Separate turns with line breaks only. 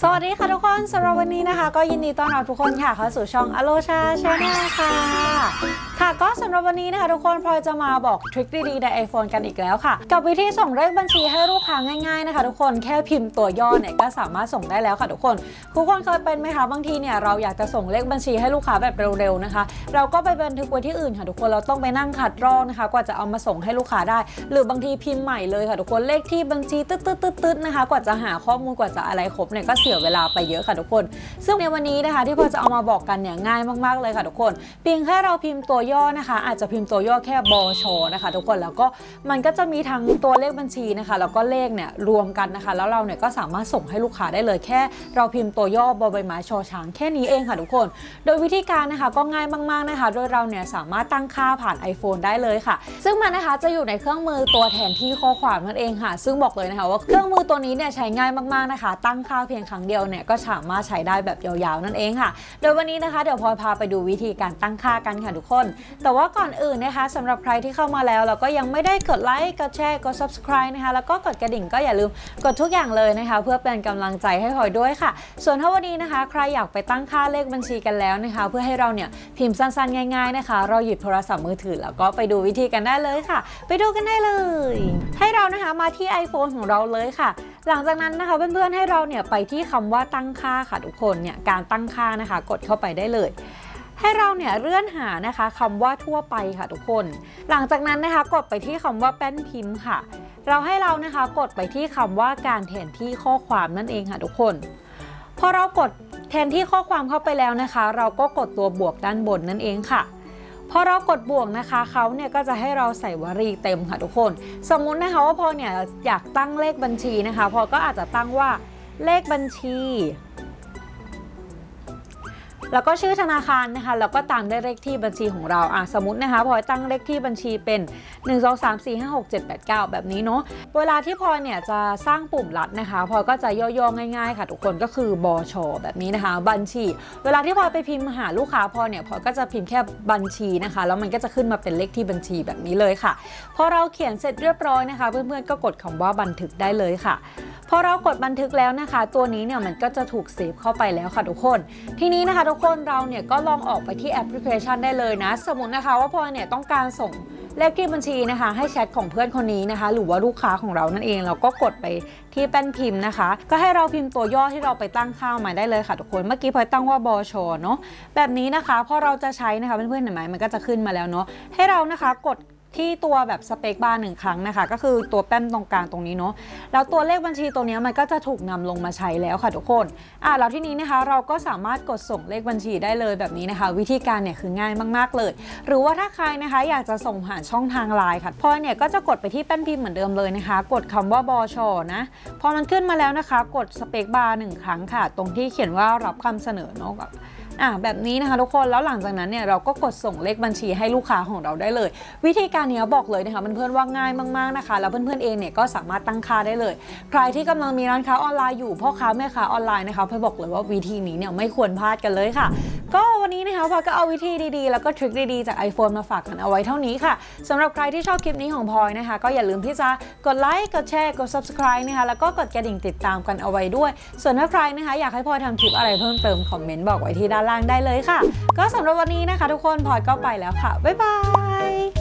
สวัสดีค่ะทุกคนสำหรับวันนี้นะคะ ก็ยินดีต้อนรับทุกคนค่ะเข้าสู่ช่องอโลชาชาแนลค่ะ ค่ะก็สำหรับวันนี้นะคะทุกคนพลอยจะมาบอกทริคดีๆใน iPhone กันอีกแล้วค่ะ กับวิธีส่งเลขบัญชีให้ลูกค้าง่ายๆนะคะทุกคนแค่พิมพ์ตัวย่อเนี่ยก็สามารถส่งได้แล้วค่ะทุกคนทุกคนเคยเป็นไหมคะบางทีเนี่ยเราอยากจะส่งเลขบัญชีให้ลูกค้าแบบเร็วๆนะคะ เราก็ไปบันทึกไว้ที่อื่นค่ะทุกคนเราต้องไปนั่งขัดรองนะคะ กว่าจะเอามาส่งให้ลูกค้าได้ หรือบางทีพิมพ์ใหม่เลยค่ะทุกคนเลขที่บัญชีตึ๊ดๆๆๆนะคะ กว่าจะหาข้อมูลกว่าจะอะไรครบเนี่ยก็เสียเวลาไปเยอะค่ะทุกคน ซึ่งในวันนี้นะคะที่พลอยจะเอามาบอกกันเนี่ยง่ายมากๆเลยค่ะทุกคนเพียงแค่เราพิมพ์ตัวย่อนะคะ อาจจะพิมพ์ตัวย่อแค่บชนะคะ ทุกคนแล้วก็มันก็จะมีทั้งตัวเลขบัญชีนะคะ แล้วก็เลขเนี่ยรวมกันนะคะ แล้วเราเนี่ยก็สามารถส่งให้ลูกค้าได้เลยแค่ เราพิมพ์ตัวย่อบอใบไม้ชอช้างแค่นี้เองค่ะทุกคน โดยวิธีการนะคะก็ง่ายมากๆนะคะ โดยเราเนี่ยสามารถตั้งค่าผ่าน iPhone ได้เลยค่ะ ซึ่งมันนะคะจะอยู่ในเครื่องมือตัวแทนที่ข้อความนั่นเองค่ะ ซึ่งบอกเลยนะคะ ว่าเครื่องมือตัวนี้เนี่ยใช้ง่ายมากๆนะคะ ตั้งค่าเพียงครั้งเดียวเนี่ยก็สามารถใช้ได้แบบยาวๆนั่นเองค่ะ โดยวันนี้นะคะเดี๋ยวพลอยพาไปดูวิธีการตั้งค่ากันค่ะทุกคนแต่ว่าก่อนอื่นนะคะสำหรับใครที่เข้ามาแล้วแล้วก็ยังไม่ได้กดไลค์กดแชร์กด subscribe นะคะแล้วก็กดกระดิ่งก็อย่าลืมกดทุกอย่างเลยนะคะ เพื่อเป็นกำลังใจให้พลอยด้วยค่ะ ส่วนถ้าวันนี้นะคะ ใครอยากไปตั้งค่าเลขบัญชีกันแล้วนะคะ เพื่อให้เราเนี่ยพิมพ์สั้นๆ ง่ายๆนะคะ เราหยิบโทรศัพท์มือถือ แล้วก็ไปดูวิธีกันได้เลยค่ะ ไปดูกันได้เลย ให้เรานะคะมาที่ iPhone ของเราเลยค่ะหลังจากนั้นนะคะเพื่อนๆให้เราเนี่ยไปที่คำว่าตั้งค่าค่ะทุกคนเนี่ยการตั้งค่านะคะ กดเข้าไปได้เลย ให้เราเนี่ยเลื่อนหานะคะคำว่าทั่วไปค่ะทุกคน หลังจากนั้นนะคะกดไปที่คำว่าแป้นพิมพ์ค่ะ เราให้เรานะคะกดไปที่คำว่าการแทนที่ข้อความนั่นเองค่ะทุกคนพอเรากดแทนที่ข้อความเข้าไปแล้วนะคะ เราก็กดตัวบวกด้านบนนั่นเองค่ะพอเรากดบวกนะคะเขาเนี่ยก็จะให้เราใส่วลีเต็มค่ะทุกคน สมมุตินะคะว่าพอเนี่ยอยากตั้งเลขบัญชีนะคะ พอก็อาจจะตั้งว่าเลขบัญชี แล้วก็ชื่อธนาคารนะคะแล้วก็ตามด้วยเลขที่บัญชีของเราอะสมมตินะคะพลอยตั้งเลขที่บัญชีเป็น 1 2 3 4 5 6 7 8 9 แบบนี้เนาะเวลาที่พลอยเนี่ยจะสร้างปุ่มลัดนะคะพลอยก็จะย่อๆง่ายๆค่ะทุกคนก็คือบชแบบนี้นะคะ บัญชี เวลาที่พลอยไปพิมพ์หาลูกค้าพลอยเนี่ยพลอยก็จะพิมพ์แค่บัญชีนะคะ แล้วมันก็จะขึ้นมาเป็นเลขที่บัญชีแบบนี้เลยค่ะพอเราเขียนเสร็จเรียบร้อยนะคะ เพื่อนๆก็กดคำว่าบันทึกได้เลยค่ะ พอเรากดบันทึกแล้วนะคะ ตัวนี้เนี่ยมันก็จะถูกเซฟเข้าไปแล้วค่ะทุกคน ทีนี้นะคะทุกคนเราเนี่ยก็ลองออกไปที่แอปพลิเคชันได้เลยนะ สมมตินะคะว่าพอเนี่ยต้องการส่งเลขที่บัญชีนะคะ ให้แชทของเพื่อนคนนี้นะคะ หรือว่าลูกค้าของเรานั่นเอง เราก็กดไปที่แป้นพิมพ์นะคะ ก็ให้เราพิมพ์ตัวย่อที่เราไปตั้งค่ามาได้เลยค่ะทุกคนเมื่อกี้พอยตั้งว่าบชเนาะแบบนี้นะคะพอเราจะใช้นะคะเพื่อนๆเห็นไหมมันก็จะขึ้นมาแล้วเนาะให้เรานะคะกด ที่ตัวแบบสเปคบาร์หนึ่งครั้งนะคะ ก็คือตัวแป้นตรงกลางตรงนี้เนาะแล้วตัวเลขบัญชีตัวนี้มันก็จะถูกนำลงมาใช้แล้วค่ะทุกคนอ่าแล้วที่นี้นะคะเราก็สามารถกดส่งเลขบัญชีได้เลยแบบนี้นะคะ วิธีการเนี่ยคือง่ายมากๆเลย หรือว่าถ้าใครนะคะอยากจะส่งผ่านช่องทางไลน์ค่ะพอยเนี่ยก็จะกดไปที่แป้นพิมพ์เหมือนเดิมเลยนะคะ กดคำว่าบอชอนะพอมันขึ้นมาแล้วนะคะ กดสเปคบาร์หนึ่งครั้งค่ะ ตรงที่เขียนว่ารับคำเสนอเนาะ อะแบบนี้นะคะทุกคนแล้วหลังจากนั้นเนี่ยเราก็กดส่งเลขบัญชีให้ลูกค้าของเราได้เลย วิธีการเนี้ยบอกเลยนะคะเพื่อนๆว่าง่ายมากๆนะคะ แล้วเพื่อนๆเองเนี่ยก็สามารถตั้งค่าได้เลย ใครที่กำลังมีร้านค้าออนไลน์อยู่พ่อค้าแม่ค้าออนไลน์นะคะเพลอบอกเลยว่าวิธีนี้เนี่ยไม่ควรพลาดกันเลยค่ะ ก็วันนี้นะคะพลอก็เอาวิธีดีๆ แล้วก็ทริคดีๆ จาก iPhone มาฝากกันเอาไว้เท่านี้ค่ะสำหรับใครที่ชอบคลิปนี้ของพลอยนะคะ ก็อย่าลืมที่จะกดไลค์กดแชร์กด subscribe นะคะแล้วก็กดกระดิ่งติดตามกันเอาไว้ด้วย ส่วนถ้าใครนะคะอยากให้พลอยทำคลิปอะไรเพิ่มเติมคอมเมนต์บอกไว้ที่ด้านล่างได้เลยค่ะ ก็สำหรับวันนี้นะคะ ทุกคนพลอยก็ไปแล้วค่ะบ๊ายบาย